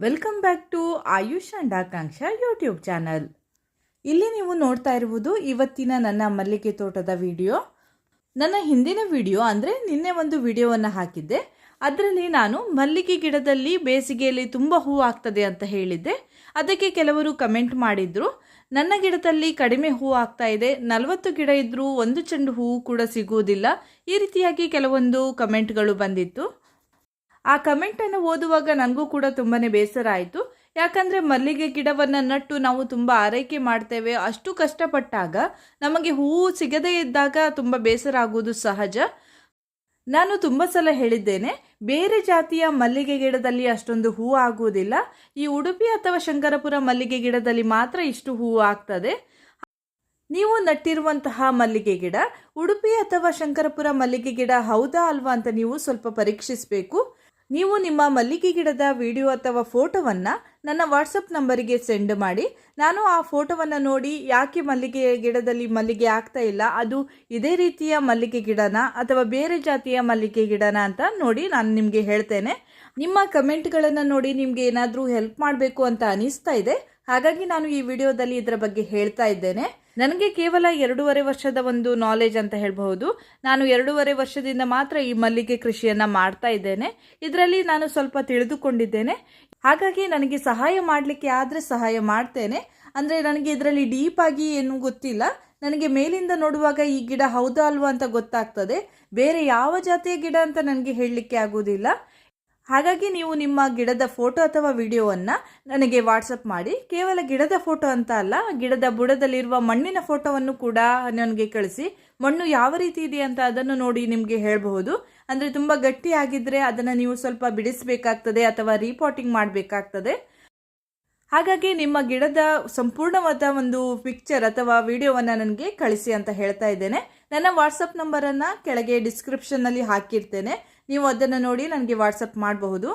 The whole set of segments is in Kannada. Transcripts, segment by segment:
Welcome back to Ayush and Akanksha YouTube channel ಇಲ್ಲಿ ನೀವು ನೋಡ್ತಾ ಇರುವುದು ಇವತ್ತಿನ ನನ್ನ ಮಲ್ಲಿಗೆ ತೋಟದ ವಿಡಿಯೋ ನನ್ನ ಹಿಂದಿನ ವಿಡಿಯೋ ಅಂದರೆ ನಿನ್ನೆ ಒಂದು ವಿಡಿಯೋವನ್ನು ಹಾಕಿದ್ದೆ. ಅದರಲ್ಲಿ ನಾನು ಮಲ್ಲಿಗೆ ಗಿಡದಲ್ಲಿ ಬೇಸಿಗೆಯಲ್ಲಿ ತುಂಬ ಹೂ ಆಗ್ತದೆ ಅಂತ ಹೇಳಿದ್ದೆ. ಅದಕ್ಕೆ ಕೆಲವರು ಕಮೆಂಟ್ ಮಾಡಿದ್ರು. ನನ್ನ ಗಿಡದಲ್ಲಿ ಕಡಿಮೆ ಹೂ ಆಗ್ತಾ ಇದೆ. ನಲವತ್ತು ಗಿಡ ಇದ್ದರೂ ಒಂದು ಚೆಂಡು ಹೂವು ಕೂಡ ಸಿಗುವುದಿಲ್ಲ. ಈ ರೀತಿಯಾಗಿ ಕೆಲವೊಂದು ಕಮೆಂಟ್ಗಳು ಬಂದಿತ್ತು. ಆ ಕಮೆಂಟನ್ನು ಓದುವಾಗ ನನಗೂ ಕೂಡ ತುಂಬಾ ಬೇಸರ ಆಯಿತು. ಯಾಕಂದರೆ ಮಲ್ಲಿಗೆ ಗಿಡವನ್ನು ನಟ್ಟು ನಾವು ತುಂಬ ಆರೈಕೆ ಮಾಡ್ತೇವೆ. ಅಷ್ಟು ಕಷ್ಟಪಟ್ಟಾಗ ನಮಗೆ ಹೂವು ಸಿಗದೇ ಇದ್ದಾಗ ತುಂಬ ಬೇಸರ ಆಗುವುದು ಸಹಜ. ನಾನು ತುಂಬ ಸಲ ಹೇಳಿದ್ದೇನೆ, ಬೇರೆ ಜಾತಿಯ ಮಲ್ಲಿಗೆ ಗಿಡದಲ್ಲಿ ಅಷ್ಟೊಂದು ಹೂವು ಆಗುವುದಿಲ್ಲ. ಈ ಉಡುಪಿ ಅಥವಾ ಶಂಕರಪುರ ಮಲ್ಲಿಗೆ ಗಿಡದಲ್ಲಿ ಮಾತ್ರ ಇಷ್ಟು ಹೂವು ಆಗ್ತದೆ. ನೀವು ನಟ್ಟಿರುವಂತಹ ಮಲ್ಲಿಗೆ ಗಿಡ, ಉಡುಪಿ ಅಥವಾ ಶಂಕರಪುರ ಮಲ್ಲಿಗೆ ಗಿಡ ಹೌದಾ ಅಲ್ವಾ ಅಂತ ನೀವು ಸ್ವಲ್ಪ ಪರೀಕ್ಷಿಸಬೇಕು. ನೀವು ನಿಮ್ಮ ಮಲ್ಲಿಗೆ ಗಿಡದ ವಿಡಿಯೋ ಅಥವಾ ಫೋಟೋವನ್ನು ನನ್ನ ವಾಟ್ಸಪ್ ನಂಬರಿಗೆ ಸೆಂಡ್ ಮಾಡಿ. ನಾನು ಆ ಫೋಟೋವನ್ನು ನೋಡಿ ಯಾಕೆ ಮಲ್ಲಿಗೆ ಗಿಡದಲ್ಲಿ ಮಲ್ಲಿಗೆ ಆಗ್ತಾ ಇಲ್ಲ? ಅದು ಇದೇ ರೀತಿಯ ಮಲ್ಲಿಗೆ ಗಿಡನ ಅಥವಾ ಬೇರೆ ಜಾತಿಯ ಮಲ್ಲಿಗೆ ಗಿಡನ ಅಂತ ನೋಡಿ ನಾನು ನಿಮಗೆ ಹೇಳ್ತೇನೆ. ನಿಮ್ಮ ಕಮೆಂಟ್ಗಳನ್ನು ನೋಡಿ ನಿಮಗೆ ಏನಾದರೂ ಹೆಲ್ಪ್ ಮಾಡಬೇಕು ಅಂತ ಅನಿಸ್ತಾ ಇದೆ. ಹಾಗಾಗಿ ನಾನು ಈ ವಿಡಿಯೋದಲ್ಲಿ ಇದರ ಬಗ್ಗೆ ಹೇಳ್ತಾ ಇದ್ದೇನೆ. ನನಗೆ ಕೇವಲ ಎರಡೂವರೆ ವರ್ಷದ ಒಂದು ನಾಲೆಜ್ ಅಂತ ಹೇಳಬಹುದು. ನಾನು ಎರಡೂವರೆ ವರ್ಷದಿಂದ ಮಾತ್ರ ಈ ಮಲ್ಲಿಗೆ ಕೃಷಿಯನ್ನ ಮಾಡ್ತಾ ಇದ್ದೇನೆ. ಇದರಲ್ಲಿ ನಾನು ಸ್ವಲ್ಪ ತಿಳಿದುಕೊಂಡಿದ್ದೇನೆ. ಹಾಗಾಗಿ ನನಗೆ ಸಹಾಯ ಮಾಡಲಿಕ್ಕೆ ಆದರೆ ಸಹಾಯ ಮಾಡ್ತೇನೆ. ಅಂದರೆ ನನಗೆ ಇದರಲ್ಲಿ ಡೀಪ್ ಆಗಿ ಏನು ಗೊತ್ತಿಲ್ಲ. ನನಗೆ ಮೇಲಿಂದ ನೋಡುವಾಗ ಈ ಗಿಡ ಹೌದಾ ಅಲ್ವಾ ಅಂತ ಗೊತ್ತಾಗ್ತದೆ. ಬೇರೆ ಯಾವ ಜಾತಿಯ ಗಿಡ ಅಂತ ನನಗೆ ಹೇಳಲಿಕ್ಕೆ ಆಗುವುದಿಲ್ಲ. ಹಾಗಾಗಿ ನೀವು ನಿಮ್ಮ ಗಿಡದ ಫೋಟೋ ಅಥವಾ ವಿಡಿಯೋವನ್ನು ನನಗೆ ವಾಟ್ಸಪ್ ಮಾಡಿ. ಕೇವಲ ಗಿಡದ ಫೋಟೋ ಅಂತ ಅಲ್ಲ, ಗಿಡದ ಬುಡದಲ್ಲಿರುವ ಮಣ್ಣಿನ ಫೋಟೋವನ್ನು ಕೂಡ ನನಗೆ ಕಳಿಸಿ. ಮಣ್ಣು ಯಾವ ರೀತಿ ಇದೆ ಅಂತ ಅದನ್ನು ನೋಡಿ ನಿಮಗೆ ಹೇಳಬಹುದು. ಅಂದರೆ ತುಂಬ ಗಟ್ಟಿಯಾಗಿದ್ದರೆ ಅದನ್ನು ನೀವು ಸ್ವಲ್ಪ ಬಿಡಿಸಬೇಕಾಗ್ತದೆ ಅಥವಾ ರೀಪೋರ್ಟಿಂಗ್ ಮಾಡಬೇಕಾಗ್ತದೆ. ಹಾಗಾಗಿ ನಿಮ್ಮ ಗಿಡದ ಸಂಪೂರ್ಣವಾದ ಒಂದು ಪಿಕ್ಚರ್ ಅಥವಾ ವಿಡಿಯೋವನ್ನು ನನಗೆ ಕಳಿಸಿ ಅಂತ ಹೇಳ್ತಾ ಇದ್ದೇನೆ. ನನ್ನ ವಾಟ್ಸಪ್ ನಂಬರನ್ನು ಕೆಳಗೆ ಡಿಸ್ಕ್ರಿಪ್ಷನ್ನಲ್ಲಿ ಹಾಕಿರ್ತೇನೆ. ನೀವು ಅದನ್ನು ನೋಡಿ ನನಗೆ ವಾಟ್ಸಪ್ ಮಾಡಬಹುದು.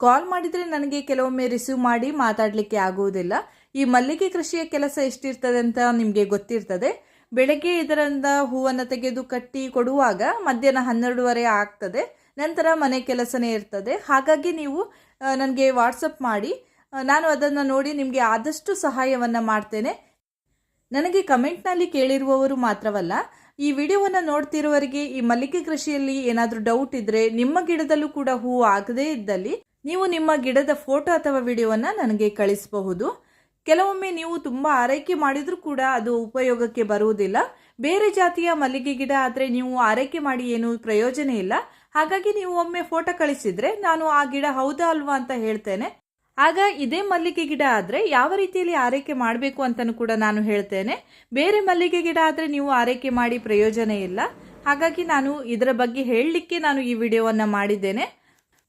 ಕಾಲ್ ಮಾಡಿದರೆ ನನಗೆ ಕೆಲವೊಮ್ಮೆ ರಿಸೀವ್ ಮಾಡಿ ಮಾತಾಡಲಿಕ್ಕೆ ಆಗುವುದಿಲ್ಲ. ಈ ಮಲ್ಲಿಗೆ ಕೃಷಿಯ ಕೆಲಸ ಎಷ್ಟಿರ್ತದೆ ಅಂತ ನಿಮಗೆ ಗೊತ್ತಿರ್ತದೆ. ಬೆಳಗ್ಗೆ ಇದರಿಂದ ಹೂವನ್ನು ತೆಗೆದು ಕಟ್ಟಿ ಕೊಡುವಾಗ ಮಧ್ಯಾಹ್ನ ಹನ್ನೆರಡುವರೆ ಆಗ್ತದೆ. ನಂತರ ಮನೆ ಕೆಲಸನೇ ಇರ್ತದೆ. ಹಾಗಾಗಿ ನೀವು ನನಗೆ ವಾಟ್ಸಪ್ ಮಾಡಿ. ನಾನು ಅದನ್ನು ನೋಡಿ ನಿಮಗೆ ಆದಷ್ಟು ಸಹಾಯವನ್ನು ಮಾಡ್ತೇನೆ. ನನಗೆ ಕಮೆಂಟ್ನಲ್ಲಿ ಕೇಳಿರುವವರು ಮಾತ್ರವಲ್ಲ ಈ ವಿಡಿಯೋವನ್ನು ನೋಡ್ತಿರುವವರಿಗೆ ಈ ಮಲ್ಲಿಗೆ ಕೃಷಿಯಲ್ಲಿ ಏನಾದರೂ ಡೌಟ್ ಇದ್ದರೆ ನಿಮ್ಮ ಗಿಡದಲ್ಲೂ ಕೂಡ ಹೂವು ಆಗದೇ ಇದ್ದಲ್ಲಿ ನೀವು ನಿಮ್ಮ ಗಿಡದ ಫೋಟೋ ಅಥವಾ ವಿಡಿಯೋವನ್ನು ನನಗೆ ಕಳಿಸಬಹುದು. ಕೆಲವೊಮ್ಮೆ ನೀವು ತುಂಬ ಆರೈಕೆ ಮಾಡಿದರೂ ಕೂಡ ಅದು ಉಪಯೋಗಕ್ಕೆ ಬರುವುದಿಲ್ಲ. ಬೇರೆ ಜಾತಿಯ ಮಲ್ಲಿಗೆ ಗಿಡ ಆದರೆ ನೀವು ಆರೈಕೆ ಮಾಡಿ ಏನು ಪ್ರಯೋಜನ ಇಲ್ಲ. ಹಾಗಾಗಿ ನೀವು ಒಮ್ಮೆ ಫೋಟೋ ಕಳಿಸಿದ್ರೆ ನಾನು ಆ ಗಿಡ ಹೌದಾ ಅಲ್ವಾ ಅಂತ ಹೇಳ್ತೇನೆ. ಆಗ ಇದೇ ಮಲ್ಲಿಗೆ ಗಿಡ ಆದರೆ ಯಾವ ರೀತಿಯಲ್ಲಿ ಆರೈಕೆ ಮಾಡಬೇಕು ಅಂತಲೂ ಕೂಡ ನಾನು ಹೇಳ್ತೇನೆ. ಬೇರೆ ಮಲ್ಲಿಗೆ ಗಿಡ ಆದರೆ ನೀವು ಆರೈಕೆ ಮಾಡಿ ಪ್ರಯೋಜನ ಇಲ್ಲ. ಹಾಗಾಗಿ ನಾನು ಇದರ ಬಗ್ಗೆ ಹೇಳಲಿಕ್ಕೆ ನಾನು ಈ ವಿಡಿಯೋವನ್ನು ಮಾಡಿದ್ದೇನೆ.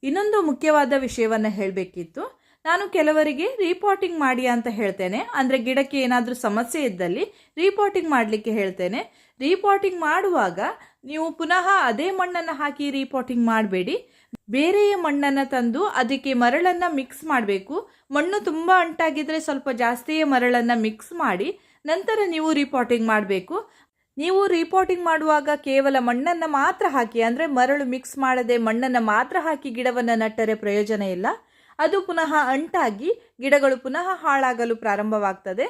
ಇನ್ನೊಂದು ಮುಖ್ಯವಾದ ವಿಷಯವನ್ನು ಹೇಳಬೇಕಿತ್ತು. ನಾನು ಕೆಲವರಿಗೆ ರೀಪಾಟಿಂಗ್ ಮಾಡಿ ಅಂತ ಹೇಳ್ತೇನೆ. ಅಂದರೆ ಗಿಡಕ್ಕೆ ಏನಾದರೂ ಸಮಸ್ಯೆ ಇದ್ದಲ್ಲಿ ರೀಪಾಟಿಂಗ್ ಮಾಡಲಿಕ್ಕೆ ಹೇಳ್ತೇನೆ. ರೀಪಾಟಿಂಗ್ ಮಾಡುವಾಗ ನೀವು ಪುನಃ ಅದೇ ಮಣ್ಣನ್ನು ಹಾಕಿ ರೀಪಾಟಿಂಗ್ ಮಾಡಬೇಡಿ. ಬೇರೆಯ ಮಣ್ಣನ್ನು ತಂದು ಅದಕ್ಕೆ ಮರಳನ್ನು ಮಿಕ್ಸ್ ಮಾಡಬೇಕು. ಮಣ್ಣು ತುಂಬ ಅಂಟಾಗಿದ್ದರೆ ಸ್ವಲ್ಪ ಜಾಸ್ತಿಯೇ ಮರಳನ್ನು ಮಿಕ್ಸ್ ಮಾಡಿ ನಂತರ ನೀವು ರಿಪೋರ್ಟಿಂಗ್ ಮಾಡಬೇಕು. ನೀವು ರಿಪೋರ್ಟಿಂಗ್ ಮಾಡುವಾಗ ಕೇವಲ ಮಣ್ಣನ್ನು ಮಾತ್ರ ಹಾಕಿ, ಅಂದರೆ ಮರಳು ಮಿಕ್ಸ್ ಮಾಡದೆ ಮಣ್ಣನ್ನು ಮಾತ್ರ ಹಾಕಿ ಗಿಡವನ್ನು ನಟ್ಟರೆ ಪ್ರಯೋಜನ ಇಲ್ಲ. ಅದು ಪುನಃ ಅಂಟಾಗಿ ಗಿಡಗಳು ಪುನಃ ಹಾಳಾಗಲು ಪ್ರಾರಂಭವಾಗ್ತದೆ.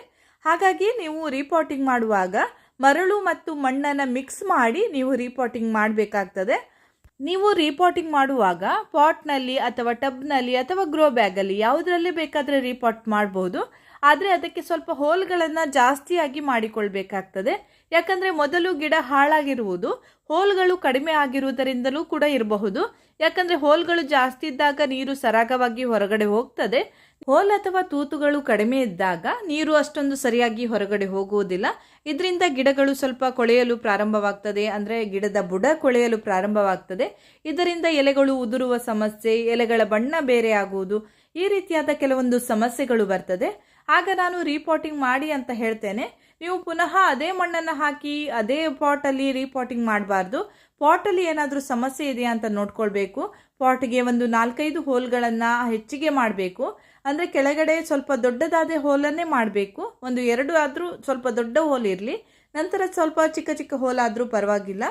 ಹಾಗಾಗಿ ನೀವು ರೀಪಾಟಿಂಗ್ ಮಾಡುವಾಗ ಮರಳು ಮತ್ತು ಮಣ್ಣನ್ನು ಮಿಕ್ಸ್ ಮಾಡಿ ನೀವು ರೀಪಾಟಿಂಗ್ ಮಾಡಬೇಕಾಗ್ತದೆ. ನೀವು ರೀಪಾಟಿಂಗ್ ಮಾಡುವಾಗ ಪಾಟ್ನಲ್ಲಿ ಅಥವಾ ಟಬ್ನಲ್ಲಿ ಅಥವಾ ಗ್ರೋ ಬ್ಯಾಗಲ್ಲಿ ಯಾವುದರಲ್ಲಿ ಬೇಕಾದರೆ ರೀಪಾಟ್ ಮಾಡ್ಬೋದು. ಆದರೆ ಅದಕ್ಕೆ ಸ್ವಲ್ಪ ಹೋಲ್ಗಳನ್ನು ಜಾಸ್ತಿಯಾಗಿ ಮಾಡಿಕೊಳ್ಬೇಕಾಗ್ತದೆ. ಯಾಕಂದರೆ ಮೊದಲು ಗಿಡ ಹಾಳಾಗಿರುವುದು, ಹೋಲ್ಗಳು ಕಡಿಮೆ ಆಗಿರುವುದರಿಂದಲೂ ಕೂಡ ಇರಬಹುದು. ಯಾಕಂದರೆ ಹೋಲ್ಗಳು ಜಾಸ್ತಿ ಇದ್ದಾಗ ನೀರು ಸರಾಗವಾಗಿ ಹೊರಗಡೆ ಹೋಗ್ತದೆ. ಹೋಲ್ ಅಥವಾ ತೂತುಗಳು ಕಡಿಮೆ ಇದ್ದಾಗ ನೀರು ಅಷ್ಟೊಂದು ಸರಿಯಾಗಿ ಹೊರಗಡೆ ಹೋಗುವುದಿಲ್ಲ. ಇದರಿಂದ ಗಿಡಗಳು ಸ್ವಲ್ಪ ಕೊಳೆಯಲು ಪ್ರಾರಂಭವಾಗ್ತದೆ, ಅಂದರೆ ಗಿಡದ ಬುಡ ಕೊಳೆಯಲು ಪ್ರಾರಂಭವಾಗ್ತದೆ. ಇದರಿಂದ ಎಲೆಗಳು ಉದುರುವ ಸಮಸ್ಯೆ, ಎಲೆಗಳ ಬಣ್ಣ ಬೇರೆ ಆಗುವುದು, ಈ ರೀತಿಯಾದ ಕೆಲವೊಂದು ಸಮಸ್ಯೆಗಳು ಬರ್ತದೆ. ಆಗ ನಾನು ರೀಪಾಟಿಂಗ್ ಮಾಡಿ ಅಂತ ಹೇಳ್ತೇನೆ. ನೀವು ಪುನಃ ಅದೇ ಮಣ್ಣನ್ನು ಹಾಕಿ ಅದೇ ಪಾಟಲ್ಲಿ ರೀಪಾಟಿಂಗ್ ಮಾಡಬಾರ್ದು. ಪಾಟಲ್ಲಿ ಏನಾದರೂ ಸಮಸ್ಯೆ ಇದೆಯಾ ಅಂತ ನೋಡ್ಕೊಳ್ಬೇಕು. ಪಾಟ್ಗೆ ಒಂದು ನಾಲ್ಕೈದು ಹೋಲ್ಗಳನ್ನು ಹೆಚ್ಚಿಗೆ ಮಾಡಬೇಕು. ಅಂದರೆ ಕೆಳಗಡೆ ಸ್ವಲ್ಪ ದೊಡ್ಡದಾದ ಹೋಲನ್ನೇ ಮಾಡಬೇಕು. ಒಂದು ಎರಡು ಆದರೂ ಸ್ವಲ್ಪ ದೊಡ್ಡ ಹೋಲ್ ಇರಲಿ. ನಂತರ ಸ್ವಲ್ಪ ಚಿಕ್ಕ ಚಿಕ್ಕ ಹೋಲ್ ಆದರೂ ಪರವಾಗಿಲ್ಲ.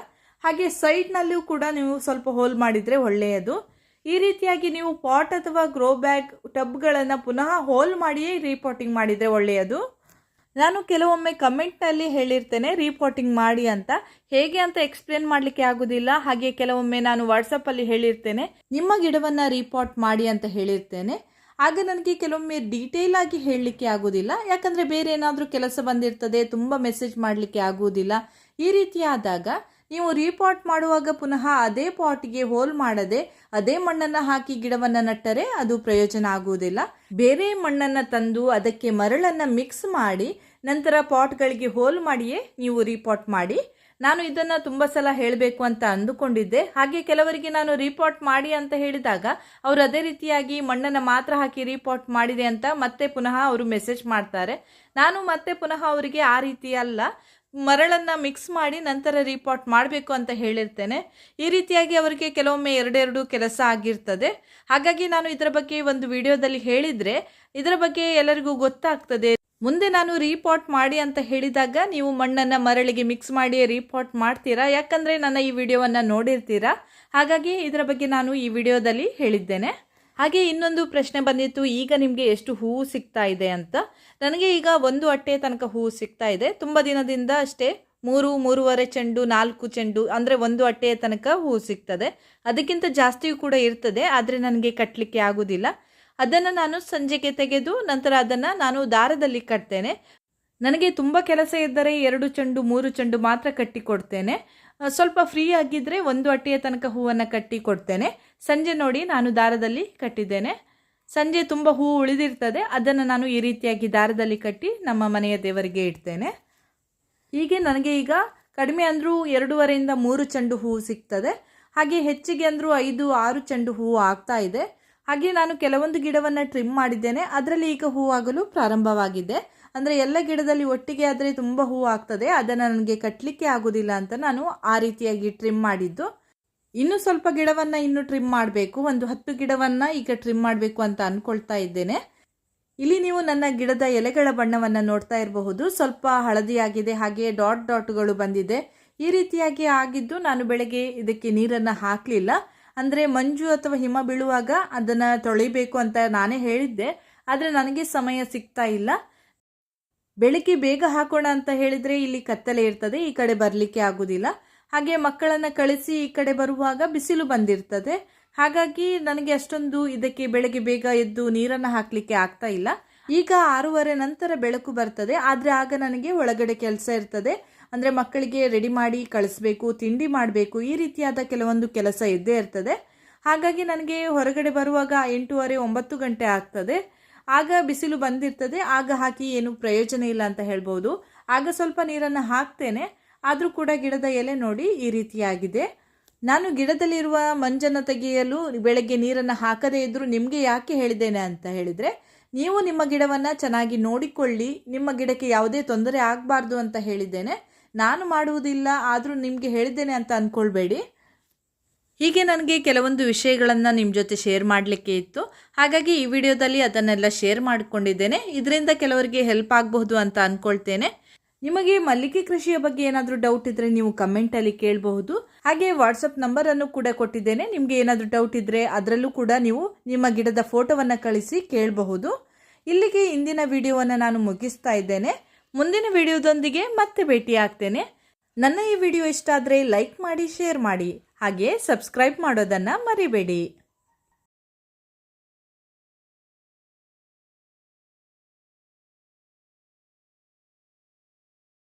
ಹಾಗೆ ಸೈಡ್ನಲ್ಲೂ ಕೂಡ ನೀವು ಸ್ವಲ್ಪ ಹೋಲ್ ಮಾಡಿದರೆ ಒಳ್ಳೆಯದು. ಈ ರೀತಿಯಾಗಿ ನೀವು ಪಾಟ್ ಅಥವಾ ಗ್ರೋ ಬ್ಯಾಗ್ ಟಬ್ಗಳನ್ನು ಪುನಃ ಹೋಲ್ ಮಾಡಿಯೇ ರೀಪಾಟಿಂಗ್ ಮಾಡಿದರೆ ಒಳ್ಳೆಯದು. ನಾನು ಕೆಲವೊಮ್ಮೆ ಕಮೆಂಟ್ನಲ್ಲಿ ಹೇಳಿರ್ತೇನೆ ರೀಪಾಟಿಂಗ್ ಮಾಡಿ ಅಂತ. ಹೇಗೆ ಅಂತ ಎಕ್ಸ್ಪ್ಲೇನ್ ಮಾಡಲಿಕ್ಕೆ ಆಗೋದಿಲ್ಲ. ಹಾಗೆ ಕೆಲವೊಮ್ಮೆ ನಾನು ವಾಟ್ಸಪ್ಪಲ್ಲಿ ಹೇಳಿರ್ತೇನೆ, ನಿಮ್ಮ ಗಿಡವನ್ನು ರೀಪಾಟ್ ಮಾಡಿ ಅಂತ ಹೇಳಿರ್ತೇನೆ. ಆಗ ನನಗೆ ಕೆಲವೊಮ್ಮೆ ಡೀಟೇಲ್ ಆಗಿ ಹೇಳಲಿಕ್ಕೆ ಆಗೋದಿಲ್ಲ. ಯಾಕಂದರೆ ಬೇರೆ ಏನಾದರೂ ಕೆಲಸ ಬಂದಿರ್ತದೆ, ತುಂಬ ಮೆಸೇಜ್ ಮಾಡಲಿಕ್ಕೆ ಆಗುವುದಿಲ್ಲ ಈ ರೀತಿಯಾದಾಗ ನೀವು ರೀಪಾಟ್ ಮಾಡುವಾಗ ಪುನಃ ಅದೇ ಪಾಟ್ಗೆ ಹೋಲ್ ಮಾಡದೆ, ಅದೇ ಮಣ್ಣನ್ನು ಹಾಕಿ ಗಿಡವನ್ನು ನಟ್ಟರೆ ಅದು ಪ್ರಯೋಜನ ಆಗುವುದಿಲ್ಲ. ಬೇರೆ ಮಣ್ಣನ್ನು ತಂದು ಅದಕ್ಕೆ ಮರಳನ್ನು ಮಿಕ್ಸ್ ಮಾಡಿ, ನಂತರ ಪಾಟ್ಗಳಿಗೆ ಹೋಲ್ ಮಾಡಿಯೇ ನೀವು ರೀಪಾಟ್ ಮಾಡಿ ನಾನು ಇದನ್ನು ತುಂಬ ಸಲ ಹೇಳಬೇಕು ಅಂತ ಅಂದುಕೊಂಡಿದ್ದೆ. ಹಾಗೆ ಕೆಲವರಿಗೆ ನಾನು ರಿಪೋರ್ಟ್ ಮಾಡಿ ಅಂತ ಹೇಳಿದಾಗ ಅವರು ಅದೇ ರೀತಿಯಾಗಿ ಮಣ್ಣನ್ನು ಮಾತ್ರ ಹಾಕಿ ರಿಪೋರ್ಟ್ ಮಾಡಿದೆ ಅಂತ ಮತ್ತೆ ಪುನಃ ಅವರು ಮೆಸೇಜ್ ಮಾಡ್ತಾರೆ. ನಾನು ಮತ್ತೆ ಪುನಃ ಅವರಿಗೆ ಆ ರೀತಿ ಅಲ್ಲ, ಮರಳನ್ನು ಮಿಕ್ಸ್ ಮಾಡಿ ನಂತರ ರಿಪೋರ್ಟ್ ಮಾಡಬೇಕು ಅಂತ ಹೇಳಿರ್ತೇನೆ. ಈ ರೀತಿಯಾಗಿ ಅವರಿಗೆ ಕೆಲವೊಮ್ಮೆ ಎರಡೆರಡು ಕೆಲಸ ಆಗಿರ್ತದೆ. ಹಾಗಾಗಿ ನಾನು ಇದರ ಬಗ್ಗೆ ಒಂದು ವಿಡಿಯೋದಲ್ಲಿ ಹೇಳಿದರೆ ಇದರ ಬಗ್ಗೆ ಎಲ್ಲರಿಗೂ ಗೊತ್ತಾಗ್ತದೆ. ಮುಂದೆ ನಾನು ರೀಪಾಟ್ ಮಾಡಿ ಅಂತ ಹೇಳಿದಾಗ ನೀವು ಮಣ್ಣನ್ನು ಮರಳಿಗೆ ಮಿಕ್ಸ್ ಮಾಡಿ ರೀಪಾಟ್ ಮಾಡ್ತೀರಾ? ಯಾಕಂದರೆ ನನ್ನ ಈ ವಿಡಿಯೋವನ್ನು ನೋಡಿರ್ತೀರಾ? ಹಾಗಾಗಿ ಇದರ ಬಗ್ಗೆ ನಾನು ಈ ವಿಡಿಯೋದಲ್ಲಿ ಹೇಳಿದ್ದೇನೆ. ಹಾಗೆ ಇನ್ನೊಂದು ಪ್ರಶ್ನೆ ಬಂದಿತ್ತು, ಈಗ ನಿಮಗೆ ಎಷ್ಟು ಹೂವು ಸಿಗ್ತಾ ಇದೆ ಅಂತ. ನನಗೆ ಈಗ ಒಂದು ಅಟ್ಟೆ ತನಕ ಹೂವು ಸಿಗ್ತಾ ಇದೆ. ತುಂಬ ದಿನದಿಂದ ಅಷ್ಟೇ ಮೂರು, ಮೂರುವರೆ ಚೆಂಡು, ನಾಲ್ಕು ಚೆಂಡು, ಅಂದರೆ ಒಂದು ಅಟ್ಟೆಯ ತನಕ ಹೂವು ಸಿಗ್ತದೆ. ಅದಕ್ಕಿಂತ ಜಾಸ್ತಿಯೂ ಕೂಡ ಇರ್ತದೆ, ಆದರೆ ನನಗೆ ಕಟ್ಟಲಿಕ್ಕೆ ಆಗೋದಿಲ್ಲ. ಅದನ್ನು ನಾನು ಸಂಜೆಗೆ ತೆಗೆದು ನಂತರ ಅದನ್ನು ನಾನು ದಾರದಲ್ಲಿ ಕಟ್ತೇನೆ. ನನಗೆ ತುಂಬ ಕೆಲಸ ಇದ್ದರೆ ಎರಡು ಚೆಂಡು, ಮೂರು ಚೆಂಡು ಮಾತ್ರ ಕಟ್ಟಿಕೊಡ್ತೇನೆ. ಸ್ವಲ್ಪ ಫ್ರೀ ಆಗಿದ್ದರೆ ಒಂದು ಅಟ್ಟಿಯ ತನಕ ಹೂವನ್ನು ಕಟ್ಟಿ ಕೊಡ್ತೇನೆ ಸಂಜೆ ನೋಡಿ ನಾನು ದಾರದಲ್ಲಿ ಕಟ್ಟಿದ್ದೇನೆ. ಸಂಜೆ ತುಂಬ ಹೂವು ಉಳಿದಿರ್ತದೆ, ಅದನ್ನು ನಾನು ಈ ರೀತಿಯಾಗಿ ದಾರದಲ್ಲಿ ಕಟ್ಟಿ ನಮ್ಮ ಮನೆಯ ದೇವರಿಗೆ ಇಡ್ತೇನೆ. ಹೀಗೆ ನನಗೆ ಈಗ ಕಡಿಮೆ ಅಂದರೂ ಎರಡೂವರೆಯಿಂದ ಮೂರು ಚೆಂಡು ಹೂವು ಸಿಗ್ತದೆ. ಹಾಗೆ ಹೆಚ್ಚಿಗೆ ಅಂದರೂ ಐದು, ಆರು ಚೆಂಡು ಹೂವು ಆಗ್ತಾ ಇದೆ. ಹಾಗೆ ನಾನು ಕೆಲವೊಂದು ಗಿಡವನ್ನು ಟ್ರಿಮ್ ಮಾಡಿದ್ದೇನೆ. ಅದರಲ್ಲಿ ಈಗ ಹೂವಾಗಲು ಪ್ರಾರಂಭವಾಗಿದೆ. ಅಂದರೆ ಎಲ್ಲ ಗಿಡದಲ್ಲಿ ಒಟ್ಟಿಗೆ ಆದರೆ ತುಂಬ ಹೂವು ಆಗ್ತದೆ. ಅದನ್ನು ನನಗೆ ಕಟ್ಟಲಿಕ್ಕೆ ಆಗೋದಿಲ್ಲ ಅಂತ ನಾನು ಆ ರೀತಿಯಾಗಿ ಟ್ರಿಮ್ ಮಾಡಿದ್ದು. ಇನ್ನು ಸ್ವಲ್ಪ ಗಿಡವನ್ನು ಇನ್ನು ಟ್ರಿಮ್ ಮಾಡಬೇಕು. ಒಂದು ಹತ್ತು ಗಿಡವನ್ನು ಈಗ ಟ್ರಿಮ್ ಮಾಡಬೇಕು ಅಂತ ಅಂದ್ಕೊಳ್ತಾ ಇದ್ದೇನೆ. ಇಲ್ಲಿ ನೀವು ನನ್ನ ಗಿಡದ ಎಲೆಗಳ ಬಣ್ಣವನ್ನು ನೋಡ್ತಾ ಇರಬಹುದು. ಸ್ವಲ್ಪ ಹಳದಿಯಾಗಿದೆ. ಹಾಗೆ ಡಾಟ್ ಡಾಟ್ಗಳು ಬಂದಿದೆ. ಈ ರೀತಿಯಾಗಿ ಆಗಿದ್ದು ನಾನು ಬೆಳಗ್ಗೆ ಇದಕ್ಕೆ ನೀರನ್ನು ಹಾಕಲಿಲ್ಲ. ಅಂದರೆ ಮಂಜು ಅಥವಾ ಹಿಮ ಬೀಳುವಾಗ ಅದನ್ನು ತೊಳಿಬೇಕು ಅಂತ ನಾನೇ ಹೇಳಿದ್ದೆ. ಆದರೆ ನನಗೆ ಸಮಯ ಸಿಗ್ತಾ ಇಲ್ಲ. ಬೆಳಗ್ಗೆ ಬೇಗ ಹಾಕೋಣ ಅಂತ ಹೇಳಿದರೆ ಇಲ್ಲಿ ಕತ್ತಲೆ ಇರ್ತದೆ, ಈ ಕಡೆ ಬರಲಿಕ್ಕೆ ಆಗೋದಿಲ್ಲ. ಹಾಗೆ ಮಕ್ಕಳನ್ನು ಕಳಿಸಿ ಈ ಕಡೆ ಬರುವಾಗ ಬಿಸಿಲು ಬಂದಿರ್ತದೆ. ಹಾಗಾಗಿ ನನಗೆ ಅಷ್ಟೊಂದು ಇದಕ್ಕೆ ಬೆಳಗ್ಗೆ ಬೇಗ ಎದ್ದು ನೀರನ್ನು ಹಾಕಲಿಕ್ಕೆ ಆಗ್ತಾ ಇಲ್ಲ. ಈಗ ಆರೂವರೆ ನಂತರ ಬೆಳಕು ಬರ್ತದೆ. ಆದರೆ ಆಗ ನನಗೆ ಒಳಗಡೆ ಕೆಲಸ ಇರ್ತದೆ. ಅಂದರೆ ಮಕ್ಕಳಿಗೆ ರೆಡಿ ಮಾಡಿ ಕಳಿಸ್ಬೇಕು, ತಿಂಡಿ ಮಾಡಬೇಕು, ಈ ರೀತಿಯಾದ ಕೆಲವೊಂದು ಕೆಲಸ ಇದ್ದೇ ಇರ್ತದೆ. ಹಾಗಾಗಿ ನನಗೆ ಹೊರಗಡೆ ಬರುವಾಗ ಎಂಟೂವರೆ, ಒಂಬತ್ತು ಗಂಟೆ ಆಗ್ತದೆ. ಆಗ ಬಿಸಿಲು ಬಂದಿರ್ತದೆ, ಆಗ ಹಾಕಿ ಏನು ಪ್ರಯೋಜನ ಇಲ್ಲ ಅಂತ ಹೇಳ್ಬೋದು. ಆಗ ಸ್ವಲ್ಪ ನೀರನ್ನು ಹಾಕ್ತೇನೆ. ಆದರೂ ಕೂಡ ಗಿಡದ ಎಲೆ ನೋಡಿ ಈ ರೀತಿಯಾಗಿದೆ. ನಾನು ಗಿಡದಲ್ಲಿರುವ ಮಂಜನ್ನು ತೆಗೆಯಲು ಬೆಳಗ್ಗೆ ನೀರನ್ನು ಹಾಕದೇ ಇದ್ದರೂ ನಿಮಗೆ ಯಾಕೆ ಹೇಳಿದ್ದೇನೆ ಅಂತ ಹೇಳಿದರೆ, ನೀವು ನಿಮ್ಮ ಗಿಡವನ್ನು ಚೆನ್ನಾಗಿ ನೋಡಿಕೊಳ್ಳಿ, ನಿಮ್ಮ ಗಿಡಕ್ಕೆ ಯಾವುದೇ ತೊಂದರೆ ಆಗಬಾರ್ದು ಅಂತ ಹೇಳಿದ್ದೇನೆ. ನಾನು ಮಾಡುವುದಿಲ್ಲ, ಆದರೂ ನಿಮಗೆ ಹೇಳಿದ್ದೇನೆ ಅಂತ ಅಂದ್ಕೊಳ್ಬೇಡಿ ಹೀಗೆ ನನಗೆ ಕೆಲವೊಂದು ವಿಷಯಗಳನ್ನು ನಿಮ್ಮ ಜೊತೆ ಶೇರ್ ಮಾಡಲಿಕ್ಕೆ ಇತ್ತು. ಹಾಗಾಗಿ ಈ ವಿಡಿಯೋದಲ್ಲಿ ಅದನ್ನೆಲ್ಲ ಶೇರ್ ಮಾಡಿಕೊಂಡಿದ್ದೇನೆ. ಇದರಿಂದ ಕೆಲವರಿಗೆ ಹೆಲ್ಪ್ ಆಗಬಹುದು ಅಂತ ಅಂದ್ಕೊಳ್ತೇನೆ ನಿಮಗೆ ಮಲ್ಲಿಗೆ ಕೃಷಿಯ ಬಗ್ಗೆ ಏನಾದರೂ ಡೌಟ್ ಇದ್ದರೆ ನೀವು ಕಮೆಂಟಲ್ಲಿ ಕೇಳಬಹುದು. ಹಾಗೆ ವಾಟ್ಸಪ್ ನಂಬರನ್ನು ಕೂಡ ಕೊಟ್ಟಿದ್ದೇನೆ. ನಿಮಗೆ ಏನಾದರೂ ಡೌಟ್ ಇದ್ದರೆ ಅದರಲ್ಲೂ ಕೂಡ ನೀವು ನಿಮ್ಮ ಗಿಡದ ಫೋಟೋವನ್ನು ಕಳಿಸಿ ಕೇಳಬಹುದು. ಇಲ್ಲಿಗೆ ಇಂದಿನ ವಿಡಿಯೋವನ್ನು ನಾನು ಮುಗಿಸ್ತಾ ಇದ್ದೇನೆ. ಮುಂದಿನ ವಿಡಿಯೋದೊಂದಿಗೆ ಮತ್ತೆ ಭೇಟಿ ಆಗ್ತೇನೆ ನನ್ನ ಈ ವಿಡಿಯೋ ಇಷ್ಟ ಆದರೆ ಲೈಕ್ ಮಾಡಿ, ಶೇರ್ ಮಾಡಿ. ಹಾಗೆ ಸಬ್ಸ್ಕ್ರೈಬ್ ಮಾಡೋದನ್ನು ಮರಿಬೇಡಿ.